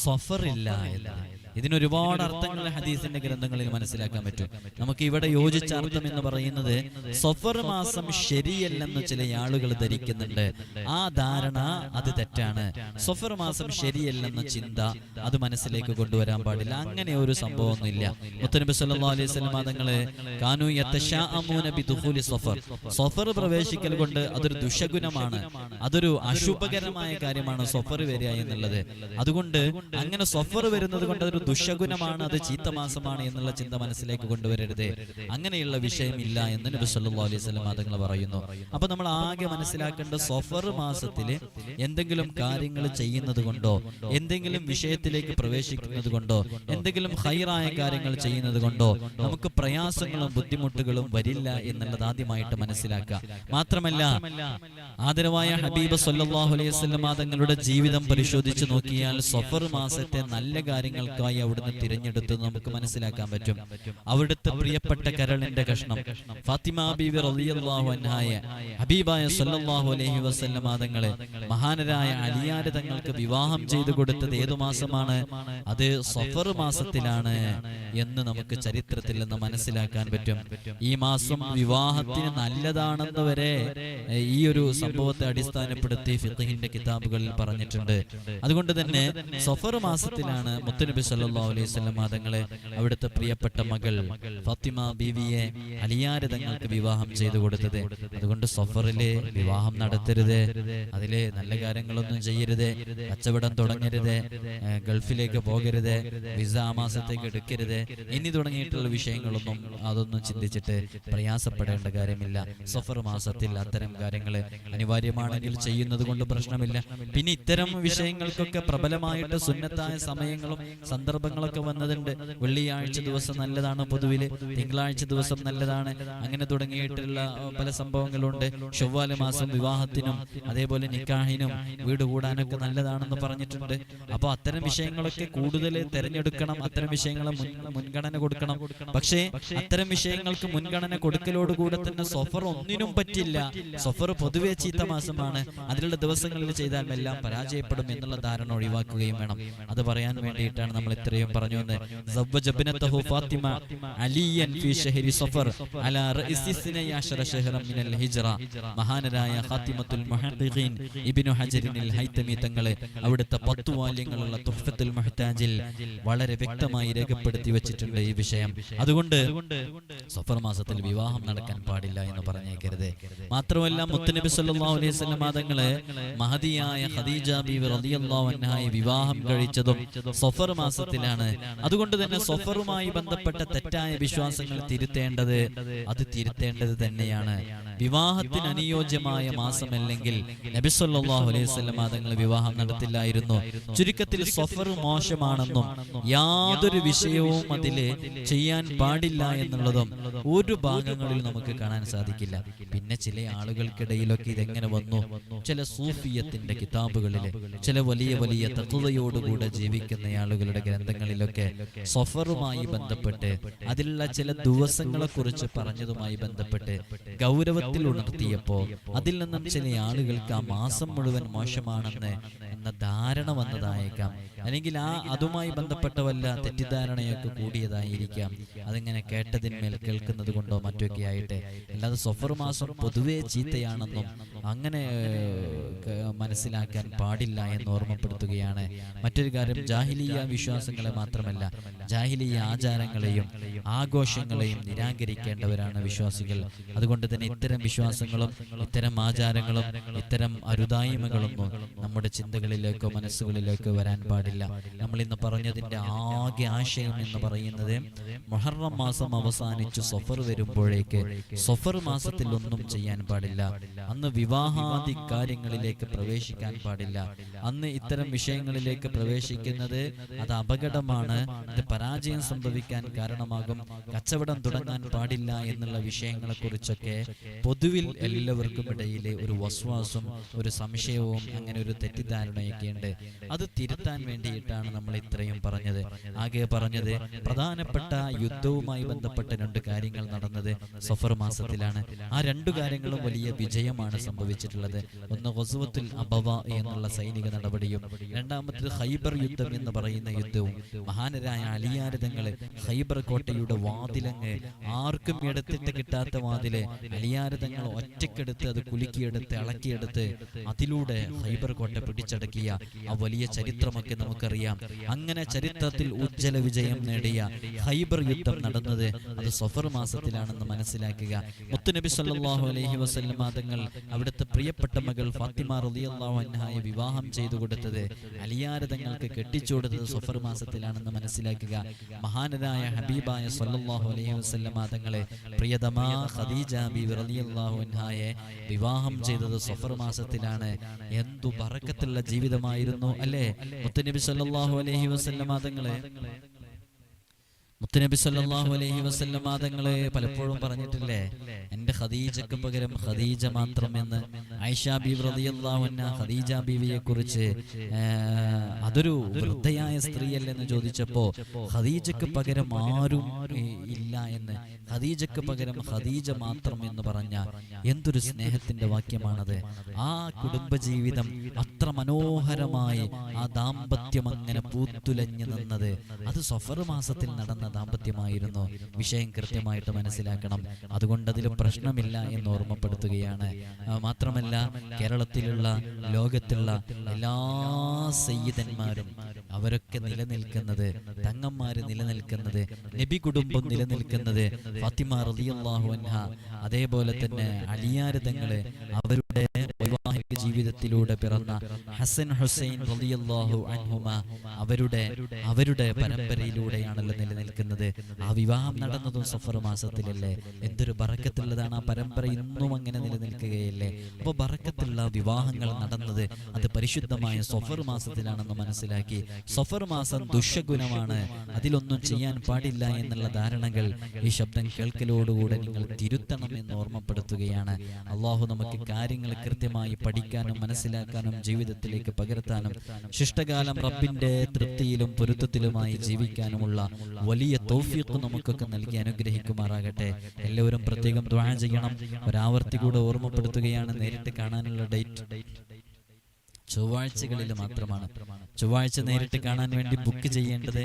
സഫറില്ല എന്ന്. ഇതിന് ഒരുപാട് അർത്ഥങ്ങൾ ഹദീസിന്റെ ഗ്രന്ഥങ്ങളിൽ മനസ്സിലാക്കാൻ പറ്റും. നമുക്ക് ഇവിടെ യോജിച്ച അർത്ഥം എന്ന് പറയുന്നത് സഫർ മാസം ശരിയല്ലെന്ന് ചില ആളുകൾ ധരിക്കുന്നുണ്ട്. ആ ധാരണ അത് തെറ്റാണ്. സഫർ മാസം ശരിയല്ലെന്ന ചിന്ത അത് മനസ്സിലേക്ക് കൊണ്ടുവരാൻ പാടില്ല. അങ്ങനെ ഒരു സംഭവമൊന്നുമില്ല. മുത്തനബി സല്ലാ അലൈഹി സ്വലം തങ്ങൾ കാനു യതശാഅമൂന ബിദുഖൂലി സഫർ സഫർ പ്രവേശിക്കൽ കൊണ്ട് അതൊരു ദുഷഗുണമാണ് അതൊരു അശുഭകരമായ കാര്യമാണ് സഫർ വരിക എന്നുള്ളത് അതുകൊണ്ട് അങ്ങനെ സഫർ വരുന്നത് കൊണ്ട് അതൊരു ദുഷഗുണമാണ് അത് ചീത്ത മാസമാണ് എന്നുള്ള ചിന്ത മനസ്സിലേക്ക് കൊണ്ടുവരരുത്. അങ്ങനെയുള്ള വിഷയമില്ല എന്ന് നബി സല്ലല്ലാഹു അലൈഹി വസല്ലം തങ്ങൾ പറയുന്നു. അപ്പൊ നമ്മൾ ആകെ മനസ്സിലാക്കേണ്ട സഫർ മാസത്തിൽ എന്തെങ്കിലും കാര്യങ്ങൾ ചെയ്യുന്നത് കൊണ്ടോ എന്തെങ്കിലും വിഷയത്തിലേക്ക് പ്രവേശിക്കുന്നത് കൊണ്ടോ എന്തെങ്കിലും ഹൈറായ കാര്യങ്ങൾ ചെയ്യുന്നത് കൊണ്ടോ നമുക്ക് പ്രയാസങ്ങളും ബുദ്ധിമുട്ടുകളും വരില്ല എന്നുള്ളത് ആദ്യമായിട്ട് മനസ്സിലാക്കുക. മാത്രമല്ല ആദരവായ ഹബീബ് സല്ലല്ലാഹു അലൈഹി വസല്ലം തങ്ങളുടെ ജീവിതം പരിശോധിച്ച് നോക്കിയാൽ സഫർ മാസത്തെ നല്ല കാര്യങ്ങൾക്കായി അവിടുന്ന് തിരഞ്ഞെടുത്ത് നമുക്ക് മനസ്സിലാക്കാൻ പറ്റും. അവിടുത്തെ പ്രിയപ്പെട്ട കരളിന്റെ കഷ്ണം. ഫാത്തിമ റളിയല്ലാഹു അൻഹായ ഹബീബായ സല്ലല്ലാഹു അലൈഹി വസല്ലം തങ്ങളെ മഹാനരായ അലിയാര് തങ്ങൾക്ക് വിവാഹം ചെയ്തു കൊടുത്തത് ഏതു മാസമാണ്? അത് സഫർ മാസത്തിലാണ് എന്ന് നമുക്ക് ചരിത്രത്തിൽ നിന്ന് മനസ്സിലാക്കാൻ പറ്റും. ഈ മാസം വിവാഹത്തിന് നല്ലതാണെന്ന് വരെ ഈ ഒരു സംഭവത്തെ അടിസ്ഥാനപ്പെടുത്തി ഫിഖഹിന്റെ കിതാബുകളിൽ പറഞ്ഞിട്ടുണ്ട്. അതുകൊണ്ട് തന്നെ സഫർ മാസത്തിലാണ് മുത്തുനബി സല്ലല്ലാഹു അലൈഹി വസല്ലം തങ്ങളെ അവിടുത്തെ പ്രിയപ്പെട്ട മകൾ ഫാത്തിമ ബീവിയെ അലിയാര് തങ്ങൾക്ക് വിവാഹം ചെയ്തു കൊടുത്തത്. അതുകൊണ്ട് സഫറിലെ വിവാഹം നടത്തരുത്. അതിലെ നല്ല കാര്യങ്ങളൊന്നും ചെയ്യരുത്. കച്ചവടം തുടങ്ങരുത്. ഗൾഫിലേക്ക് പോകരുത്. വിസ ആ മാസത്തേക്ക് എടുക്കരുത്. എന്നി തുടങ്ങിയിട്ടുള്ള വിഷയങ്ങളൊന്നും അതൊന്നും ചിന്തിച്ചിട്ട് പ്രയാസപ്പെടേണ്ട കാര്യമില്ല. സഫർ മാസത്തിൽ അത്തരം കാര്യങ്ങൾ അനിവാര്യമാണെങ്കിൽ ചെയ്യുന്നത് കൊണ്ട് പ്രശ്നമില്ല. പിന്നെ ഇത്തരം വിഷയങ്ങൾക്കൊക്കെ പ്രബലമായിട്ട് സുന്നത്തായ സമയങ്ങളും സന്ദർഭങ്ങളൊക്കെ വന്നതുണ്ട്. വെള്ളിയാഴ്ച ദിവസം നല്ലതാണ് പൊതുവിൽ. തിങ്കളാഴ്ച ദിവസം നല്ലതാണ്. അങ്ങനെ തുടങ്ങിയിട്ടുള്ള പല സംഭവങ്ങളുണ്ട്. ചൊവ്വാല മാസം വിവാഹത്തിനും അതേപോലെ നിക്കാഹിനും വീട് കൂടാനൊക്കെ നല്ലതാണെന്ന് പറഞ്ഞിട്ടുണ്ട്. അപ്പോൾ അത്തരം വിഷയങ്ങളൊക്കെ കൂടുതൽ തിരഞ്ഞെടുക്കണം അത്തരം വിഷയങ്ങളെ മുൻഗണന കൊടുക്കണം. പക്ഷേ അത്തരം വിഷയങ്ങൾക്ക് മുൻഗണന കൊടുക്കലോടുകൂടെ തന്നെ സൊഫർ ഒന്നിനും പറ്റില്ല. സൊഫർ പൊതുവെ ചീത്ത മാസമാണ്. അതിലുള്ള ദിവസങ്ങളിൽ ചെയ്താൽ എല്ലാം പരാജയപ്പെടും എന്നുള്ള ധാരണ ഒഴിവാക്കുകയും വേണം. അത് പറയാൻ വേണ്ടിയിട്ടാണ് നമ്മൾ ഇത്രയും പറഞ്ഞു മഹാനരായ തങ്ങളെ അവിടുത്തെ പത്തു വാല്യങ്ങളുള്ള തുഫത്തുൽ മുഹ്താജിൽ വളരെ വ്യക്തമായി രേഖപ്പെടുത്തി വെച്ചിട്ടുണ്ട് ഈ വിഷയം. അതുകൊണ്ട് സഫർ മാസത്തിൽ വിവാഹം നടക്കാൻ പാടില്ല എന്ന് പറഞ്ഞേക്കരുത്. മാത്രമല്ല മുത്തനബി സല്ലല്ലാഹു അലൈഹി വസല്ലം മാതങ്ങളെ മഹദിയായ ഖദീജ ബീവി റളിയല്ലാഹു അൻഹായി വിവാഹം കഴിച്ചതും സഫർ മാസത്തിലാണ് അതുകൊണ്ട് തന്നെ സൊഫറുമായി ബന്ധപ്പെട്ട തെറ്റായ വിശ്വാസങ്ങൾ തിരുത്തേണ്ടത് അത് തിരുത്തേണ്ടത് തന്നെയാണ്. വിവാഹത്തിന് അനുയോജ്യമായ മാസമല്ലെങ്കിൽ നബി സല്ലല്ലാഹു അലൈഹി മാതങ്ങൾ വിവാഹം നടത്തില്ലായിരുന്നു. ചുരുക്കത്തിൽ സഫർ മോശമാണെന്നും യാതൊരു വിഷയവും അതിൽ ചെയ്യാൻ പാടില്ല എന്നുള്ളതും ഒരു ഭാഗങ്ങളിൽ നമുക്ക് കാണാൻ സാധിക്കില്ല. പിന്നെ ചില ആളുകൾക്കിടയിലൊക്കെ ഇതെങ്ങനെ വന്നു? ചില സൂഫിയത്തിന്റെ കിതാബുകളിലെ ചില വലിയ വലിയ തത്വതയോടുകൂടെ ജീവിക്കുന്ന ആളുകളുടെ ഗ്രന്ഥങ്ങളിലൊക്കെ സഫറുമായി ബന്ധപ്പെട്ട് അതിലുള്ള ചില ദിവസങ്ങളെ കുറിച്ച് പറഞ്ഞതുമായി ബന്ധപ്പെട്ട് ഗൗരവത്തിൽ ഉണർത്തിയപ്പോ അതിൽ നിന്നും ചില ആളുകൾക്ക് ആ മാസം മുഴുവൻ മോശമാണെന്ന് എന്ന ധാരണ വന്നതായേക്കാം. അല്ലെങ്കിൽ ആ അതുമായി ബന്ധപ്പെട്ട വല്ല തെറ്റിദ്ധാരണയൊക്കെ കൂടിയതായിരിക്കാം. അതിങ്ങനെ കേട്ടതിന്മേൽ കേൾക്കുന്നത് കൊണ്ടോ മറ്റൊക്കെ ആയിട്ട് അല്ലാതെ സഫർ മാസം പൊതുവേ ചീത്തയാണെന്നും അങ്ങനെ മനസ്സിലാക്കാൻ പാടില്ല എന്ന് ഓർമ്മപ്പെടുത്തുകയാണ്. മറ്റൊരു കാര്യം ജാഹിലീയ വിശ്വാസങ്ങളെ മാത്രമല്ല ജാഹിലീയ ആചാരങ്ങളെയും ആഘോഷങ്ങളെയും നിരാകരിക്കേണ്ടവരാണ് വിശ്വാസികൾ. അതുകൊണ്ട് തന്നെ ഇത്തരം വിശ്വാസങ്ങളും ഇത്തരം ആചാരങ്ങളും ഇത്തരം അരുതായ്മകളൊന്നും നമ്മുടെ ചിന്തകളിലേക്കോ മനസ്സുകളിലേക്കോ വരാൻ പാടില്ല. നമ്മൾ ഇന്ന് പറഞ്ഞതിന്റെ ആകെ ആശയം എന്ന് പറയുന്നത് മൊഹറം മാസം അവസാനിച്ചു സഫർ വരുമ്പോഴേക്ക് സഫർ മാസത്തിൽ ഒന്നും ചെയ്യാൻ പാടില്ല. അന്ന് വിവാഹാദി കാര്യങ്ങളിലേക്ക് പ്രവേശിക്കാൻ പാടില്ല. അന്ന് ഇത്തരം വിഷയങ്ങളിലേക്ക് പ്രവേശിക്കുന്നത് അത് അപകടമാണ്. ഇത് പരാജയം സംഭവിക്കാൻ കാരണമാകും. കച്ചവടം തുടങ്ങാൻ പാടില്ല എന്നുള്ള വിഷയങ്ങളെ കുറിച്ചൊക്കെ പൊതുവിൽ എല്ലാവർക്കും ഇടയിലെ ഒരു വസ്വാസും ഒരു സംശയവും അങ്ങനെ ഒരു തെറ്റിദ്ധാരണയൊക്കെ ഉണ്ട്. അത് തിരുത്താൻ വേണ്ടിയിട്ടാണ് നമ്മൾ ഇത്രയും പറഞ്ഞത്. ആകെ പറഞ്ഞത് പ്രധാനപ്പെട്ട യുദ്ധവുമായി ബന്ധപ്പെട്ട രണ്ട് കാര്യങ്ങൾ നടന്നത് സഫർ മാസത്തിലാണ്. ആ രണ്ടു കാര്യങ്ങളും വലിയ വിജയമാണ് സംഭവിച്ചിട്ടുള്ളത്. ഒന്ന് ഗസ്വത്തുൽ അബവ എന്നുള്ള സൈനിക നടപടിയും രണ്ടാമത്തേത് ഹൈബർ യുദ്ധം എന്ന് പറയുന്ന യുദ്ധവും യുദ്ധവും മഹാനരായ അലിയാരതങ്ങൾ ഹൈബർ കോട്ടയുടെ വാതിലങ്ങ് ആർക്കും എടുത്തിട്ട് കിട്ടാത്ത വാതിൽ അലിയാരതങ്ങൾ ഒറ്റക്കെടുത്ത് അത് കുലുക്കിയെടുത്ത് ഇളക്കിയെടുത്ത് അതിലൂടെ ഹൈബർ കോട്ട പിടിച്ചടക്കിയ ആ വലിയ ചരിത്രമൊക്കെ നമുക്കറിയാം. അങ്ങനെ ചരിത്രത്തിൽ ഉജ്ജ്വല വിജയം നേടിയ ഹൈബർ യുദ്ധം നടന്നത് അത് സഫർ മാസത്തിലാണെന്ന് മനസ്സിലാക്കുക. മുത്തുനബി സല്ലാഹു അലഹി തങ്ങൾ അവിടുത്തെ പ്രിയപ്പെട്ട മകൾ ഫാത്തിമ റളിയല്ലാഹു അൻഹായെ വിവാഹം ചെയ്തു കൊടുത്തത് അലിയാര തങ്ങൾക്ക് കെട്ടിച്ചു കൊടുത്തത് സഫർ മാസത്തിലാണെന്ന് മനസ്സിലാക്കുക. മഹാനരായ ഹബീബായ സല്ലല്ലാഹു അലൈഹി വസല്ലമ തങ്ങളെ പ്രിയതമാ ഖദീജ ബീവി റളിയല്ലാഹു അൻഹായെ വിവാഹം ചെയ്തത് സഫർ മാസത്തിലാണ്. എന്തു ബറക്കത്തുള്ള ജീവിതമായിരുന്നു അല്ലേ? മുത്തനബി സല്ലല്ലാഹു അലൈഹി വസല്ലമ തങ്ങളെ മുത്തുനബി സല്ലാഹു അലൈഹി വസല്ലം തങ്ങളെ പലപ്പോഴും പറഞ്ഞിട്ടില്ലേ? എന്റെ ഖദീജക്ക് പകരം ഖദീജ മാത്രം എന്ന് ബീവി റളിയല്ലാഹു അൻഹ ഖദീജ ബീവിയെ കുറിച്ച് അതൊരു വൃദ്ധയായ സ്ത്രീയല്ലെന്ന് ചോദിച്ചപ്പോ ഖദീജക്ക് പകരം ആരും ഇല്ല എന്ന് ഖദീജക്ക് പകരം ഖദീജ മാത്രം എന്ന് പറഞ്ഞ എന്തൊരു സ്നേഹത്തിന്റെ വാക്യമാണത്? ആ കുടുംബജീവിതം അത്ര മനോഹരമായി ആ ദാമ്പത്യം അങ്ങനെ പൂത്തുലഞ്ഞു നിന്നത്. അത് സഫർ മാസത്തിൽ നടന്ന ദാമ്പത്യമായിരുന്നു. വിഷയം കൃത്യമായിട്ട് മനസ്സിലാക്കണം. അതുകൊണ്ട് അതിൽ പ്രശ്നമില്ല എന്ന് ഓർമ്മപ്പെടുത്തുകയാണ്. മാത്രമല്ല കേരളത്തിലുള്ള ലോകത്തുള്ള എല്ലാ സയ്യിദന്മാരും അവരൊക്കെ നിലനിൽക്കുന്നത് തങ്ങന്മാര് നിലനിൽക്കുന്നത് നബി കുടുംബം നിലനിൽക്കുന്നത് ഫാത്തിമ റളിയല്ലാഹു അൻഹ അതേപോലെ തന്നെ അലിയാരതങ്ങൾ അവരുടെ വൈവാഹിക ജീവിതത്തിലൂടെ പിറന്ന ഹസൻ ഹുസൈൻ റളിയല്ലാഹു അൻഹുമ അവരുടെ അവരുടെ പരമ്പരയിലൂടെയാണല്ലോ നിലനിൽക്കുന്നത്. ആ വിവാഹം നടന്നതും സഫർ മാസത്തിലല്ലേ? എന്തൊരു ബറക്കത്തുള്ളതാണ് ആ പരമ്പര ഇന്നും അങ്ങനെ നിലനിൽക്കുകയല്ലേ? അപ്പോൾ ബറക്കത്തുള്ള വിവാഹങ്ങൾ നടന്നത് അത് പരിശുദ്ധമായ സഫർ മാസത്തിലാണെന്ന് മനസ്സിലാക്കി. സഫർ മാസം ദുഷ്യഗുണമാണ് അതിലൊന്നും ചെയ്യാൻ പാടില്ല എന്നുള്ള ധാരണകൾ ഈ ശബ്ദം കേൾക്കലോടുകൂടെ നിങ്ങൾ തിരുത്തണം എന്ന് ഓർമ്മപ്പെടുത്തുകയാണ്. അള്ളാഹു നമുക്ക് കാര്യങ്ങൾ കൃത്യമായി പഠിക്കാനും മനസ്സിലാക്കാനും ജീവിതത്തിലേക്ക് പകർത്താനും ശിഷ്ടകാലം റബ്ബിന്റെ തൃപ്തിയിലും പൊരുത്തത്തിലുമായി ജീവിക്കാനുമുള്ള വലിയ തൗഫീഖ് നമുക്കൊക്കെ നൽകി അനുഗ്രഹിക്കുമാറാകട്ടെ. എല്ലാവരും പ്രത്യേകം ദ്വാര ചെയ്യണം. ഒരാവർത്തി കൂടെ ഓർമ്മപ്പെടുത്തുകയാണ് നേരിട്ട് കാണാനുള്ള ഡേറ്റ്. ചൊവ്വാഴ്ചകളിൽ മാത്രമാണ്. ചൊവ്വാഴ്ച നേരിട്ട് കാണാൻ വേണ്ടി ബുക്ക് ചെയ്യേണ്ടത്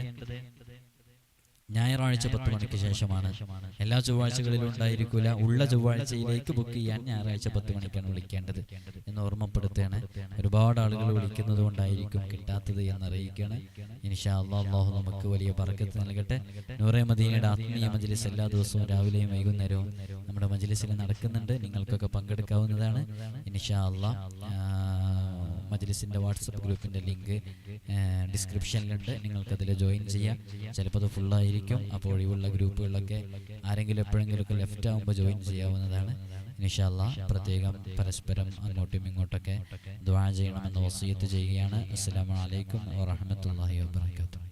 ഞായറാഴ്ച പത്ത് മണിക്ക് ശേഷമാണ്. എല്ലാ ചൊവ്വാഴ്ചകളിലും ഉണ്ടായിരിക്കില്ല ഉള്ള ചൊവ്വാഴ്ചയിലേക്ക് ബുക്ക് ചെയ്യാൻ ഞായറാഴ്ച പത്ത് മണിക്കാണ് വിളിക്കേണ്ടത്. എന്ന് ഓർമ്മപ്പെടുത്തുകയാണ്. ഒരുപാട് ആളുകൾ വിളിക്കുന്നത് കൊണ്ടായിരിക്കും കിട്ടാത്തത് എന്നറിയിക്കുകയാണ്. ഇൻഷാ അള്ളാഹു നമുക്ക് വലിയ പറക്കത്ത് നൽകട്ടെ. നൂറെ മദീനയുടെ ആത്മീയ മജ്ലിസ് എല്ലാ ദിവസവും രാവിലെയും വൈകുന്നേരവും നമ്മുടെ മജ്ലിസിൽ നടക്കുന്നുണ്ട്. നിങ്ങൾക്കൊക്കെ പങ്കെടുക്കാവുന്നതാണ്. ഇൻഷാ അല്ലാ മജ്ലിസിന്റെ വാട്സപ്പ് ഗ്രൂപ്പിന്റെ ലിങ്ക് ഡിസ്ക്രിപ്ഷനിലുണ്ട് നിങ്ങൾക്കതിൽ ജോയിൻ ചെയ്യാം. ചിലപ്പോൾ അത് ഫുള്ളായിരിക്കും അപ്പോൾ ഒഴിവുള്ള ഗ്രൂപ്പുകളിലൊക്കെ ആരെങ്കിലും എപ്പോഴെങ്കിലുമൊക്കെ ലെഫ്റ്റ് ആകുമ്പോൾ ജോയിൻ ചെയ്യാവുന്നതാണ്. ഇൻഷാല്ല പ്രത്യേകം പരസ്പരം അങ്ങോട്ടും ഇങ്ങോട്ടൊക്കെ ദ്വാ ചെയ്യണമെന്ന് വസീയത്ത് ചെയ്യുകയാണ്. അസ്സാം വലൈക്കും വാഹമത്തല്ലാഹി വബറകാതുഹു.